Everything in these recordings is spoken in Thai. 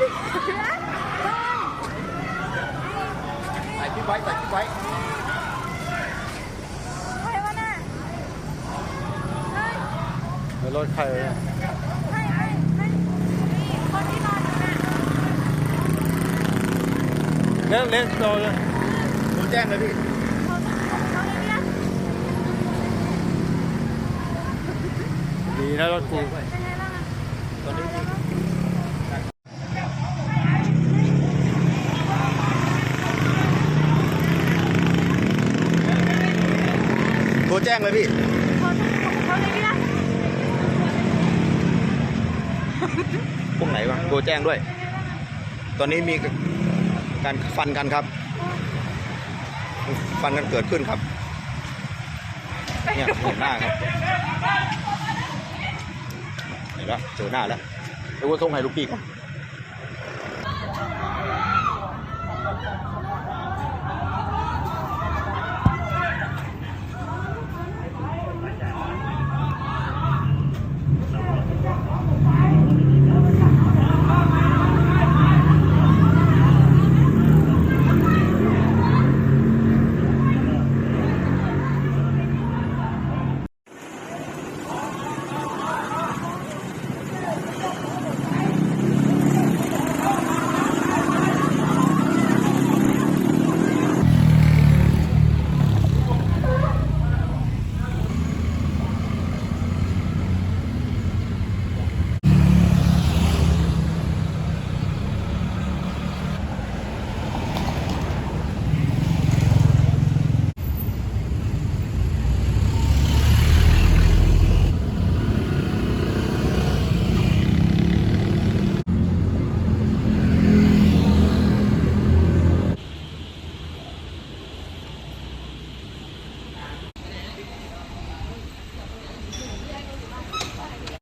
ถ่คลิปไว้ถ่คลิปไว้ใครวะน่ะเฮ้ยรถใครเนี่ยเฮ้ยเฮ้ยเฮ้ยนี่คนที่นอนอยู่น่ะเล่นเล่นโดนเลยโทรแจ้งเลยพี่เขาเขาเลยเนี่ยดีนะรถกู เป็นไงบ้างอะ ตอนนี้มี โทรแจ้งเลยพี่เขาเขาเลยเนี่ยพวกไหนวะโทรแจ้งด้วย ตอนนี้มีการฟันกันครับ ฟันกันเกิดขึ้นครับ เนี่ยเห็นหน้าครับเห็นแล้วเจอหน้าแล้วเดี๋ยวว่าส่งให้ลูกพี่ก่อน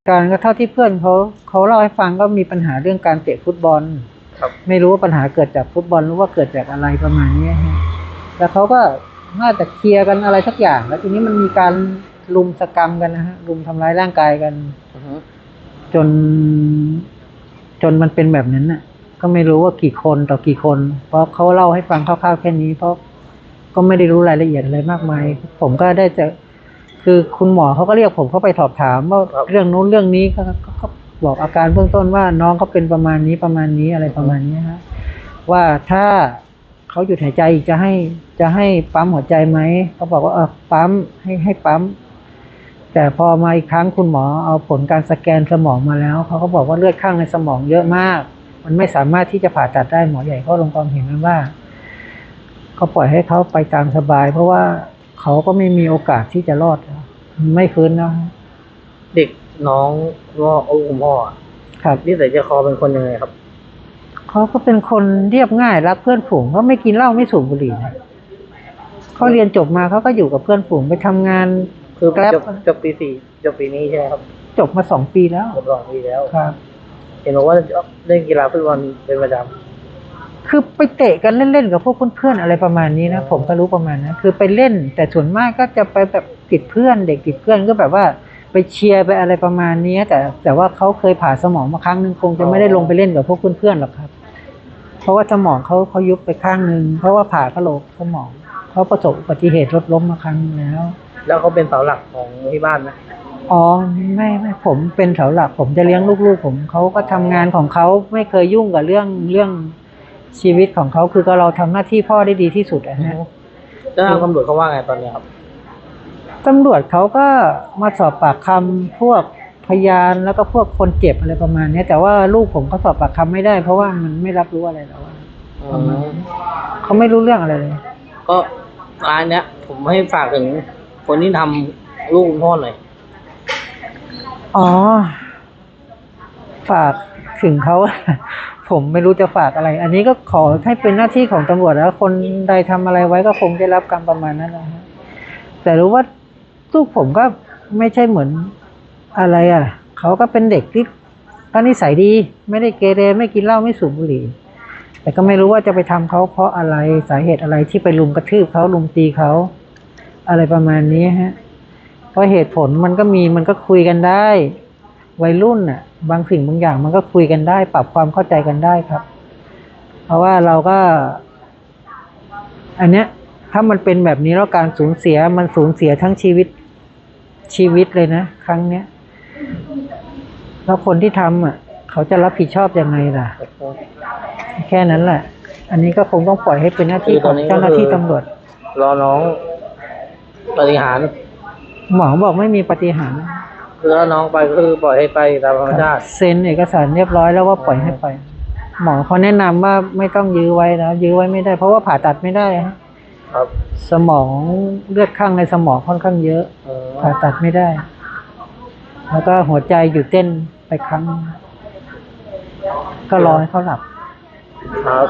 การก็เท่าที่เพื่อนเขาเขาเล่าให้ฟังก็มีปัญหาเรื่องการเตะฟุตบอลครับไม่รู้ว่าปัญหาเกิดจากฟุตบอลหรือว่าเกิดจากอะไรประมาณเนี้ยฮะแล้วเขาก็น่าจะเคลียร์กันอะไรสักอย่าง แล้วทีนี้มันมีการลุมสกรรมกันนะฮะลุมทำร้ายร่างกายกันจน จนมันเป็นแบบนั้นน่ะ ก็ไม่รู้ว่ากี่คนต่อกี่คน เพราะเขาเล่าให้ฟังคร่าวๆแค่นี้ เพราะก็ไม่ได้รู้รายละเอียดอะไรมากมาย ผมก็ได้แต่ คือคุณหมอเขาก็เรียกผมเข้าไปสอบถามว่าเรื่องนู้นเรื่องนี้ก็ก็ก็บอกอาการเบื้องต้นว่าน้องเขาเป็นประมาณนี้ประมาณนี้อะไรประมาณนี้ฮะว่าถ้าเขาหยุดหายใจอีกจะให้จะให้ปั๊มหัวใจไหมเขาบอกว่าเออปั๊มให้ให้ปั๊ม แต่พอมาอีกครั้งคุณหมอเอาผลการสแกนสมองมาแล้วเขาก็บอกว่าเลือดข้างในสมองเยอะมาก มันไม่สามารถที่จะผ่าตัดได้หมอใหญ่ก็ลงความเห็นกันว่าเขาปล่อยให้เขาไปตามสบาย เพราะว่า เขาก็ไม่มีโอกาสที่จะรอดแล้วไม่ฟื้นแล้วเด็กน้องว่าโอ้คุณพ่ออะครับนิสัยใจคอเป็นคนยังไงครับ เขาก็เป็นคนเรียบง่ายรักเพื่อนฝูงเขาไม่กินเหล้าไม่สูบบุหรี่นะเขาเรียนจบมาเขาก็อยู่กับเพื่อนฝูงไปทำงานคือแกร็บจบจบปีสี่จบปีนี้ใช่ไหมครับ จบมาสองปีแล้วจบสองปีแล้วครับ เห็นบอกว่าเล่นกีฬาฟุตบอลเป็นประจ คือไปเตะกันเล่นๆกับพวกเพื่อนๆอะไรประมาณนี้นะผมก็รู้ประมาณนะคือไปเล่น แต่ส่วนมากก็จะไปแบบติดเพื่อนเด็กติดเพื่อนก็แบบว่าไปเชียร์ไปอะไรประมาณนี้แต่แต่ว่าเขาเคยผ่าสมองมาครั้งหนึ่งคงจะไม่ได้ลงไปเล่นกับพวกเพื่อนๆหรอกครับ เพราะว่าสมองเขาเขายุบไปข้างหนึ่งเพราะว่าผ่ากระโหลกสมองเขาประสบอุบัติเหตุรถล้มมาครั้งหนึ่งแล้วำแล้วเขาเป็นเสาหลักของที่บ้านไหมอ๋อไม่ไม่ผมเป็นเสาหลักผมจะเลี้ยงลูกๆ ผมเขาก็ทำงานของเขาไม่เคยยุ่งกับเรื่องเรื่อง ชีวิตของเขาคือก็เราทำหน้าที่พ่อได้ดีที่สุดอะฮะแล้วทางตำรวจเขาว่าไงตอนเนี้ยครับตำรวจเขาก็มาสอบปากคำพวกพยานแล้วก็พวกคนเจ็บอะไรประมาณเนี้ยแต่ว่าลูกผมเขาสอบปากคำไม่ได้ เพราะว่ามันไม่รับรู้อะไรแล้วอะประมาณนั้นเขาไม่รู้เรื่องอะไรเลย ก็ร้านเนี้ย ผมให้ฝากถึงคนที่ทำลูกคุณพ่อหน่อยอ๋อ ฝากถึงเขา ผมไม่รู้จะฝากอะไร อันนี้ก็ขอให้เป็นหน้าที่ของตำรวจแล้ว คนใดทำอะไรไว้ก็คงได้รับกรรมประมาณนั้นแหละฮะแต่รู้ว่าลูกผมก็ไม่ใช่เหมือนอะไรอะ เขาก็เป็นเด็กที่ก็นิสัยดี ไม่ได้เกเรไม่กินเหล้าไม่สูบบุหรี่ แต่ก็ไม่รู้ว่าจะไปทำเขาเพราะอะไรสาเหตุอะไรที่ไปลุมกระทืบเขาลุมตีเขาอะไรประมาณนี้ฮะเพราะเหตุผลมันก็มีมันก็คุยกันได้ วัยรุ่นน่ะ บางสิ่งบางอย่างมันก็คุยกันได้ ปรับความเข้าใจกันได้ครับ เพราะว่าเราก็ อันเนี้ย ถ้ามันเป็นแบบนี้แล้วการสูญเสียมันสูญเสียทั้งชีวิตชีวิตเลยนะครั้งเนี้ยแล้วคนที่ทำอะ เขาจะรับผิดชอบยังไงล่ะ แค่นั้นแหละ อันนี้ก็คงต้องปล่อยให้เป็นหน้าที่ของเจ้าหน้าที่ตำรวจ รอน้องปฏิหารหมอบอกไม่มีปฏิหารย์ คือถ้าน้องไปก็คือปล่อยให้ไปตามธรรมชาติเซ็นเอกสารเรียบร้อยแล้วว่าปล่อยให้ไป หมอเขาแนะนำว่าไม่ต้องยื้อไว้แล้วยื้อไว้ไม่ได้ เพราะว่าผ่าตัดไม่ได้ฮะครับ สมองเลือดข้างในสมองค่อนข้างเยอะเออผ่าตัดไม่ได้ แล้วก็หัวใจหยุดเต้นไปครั้ง ก็รอให้เขาหลับครับ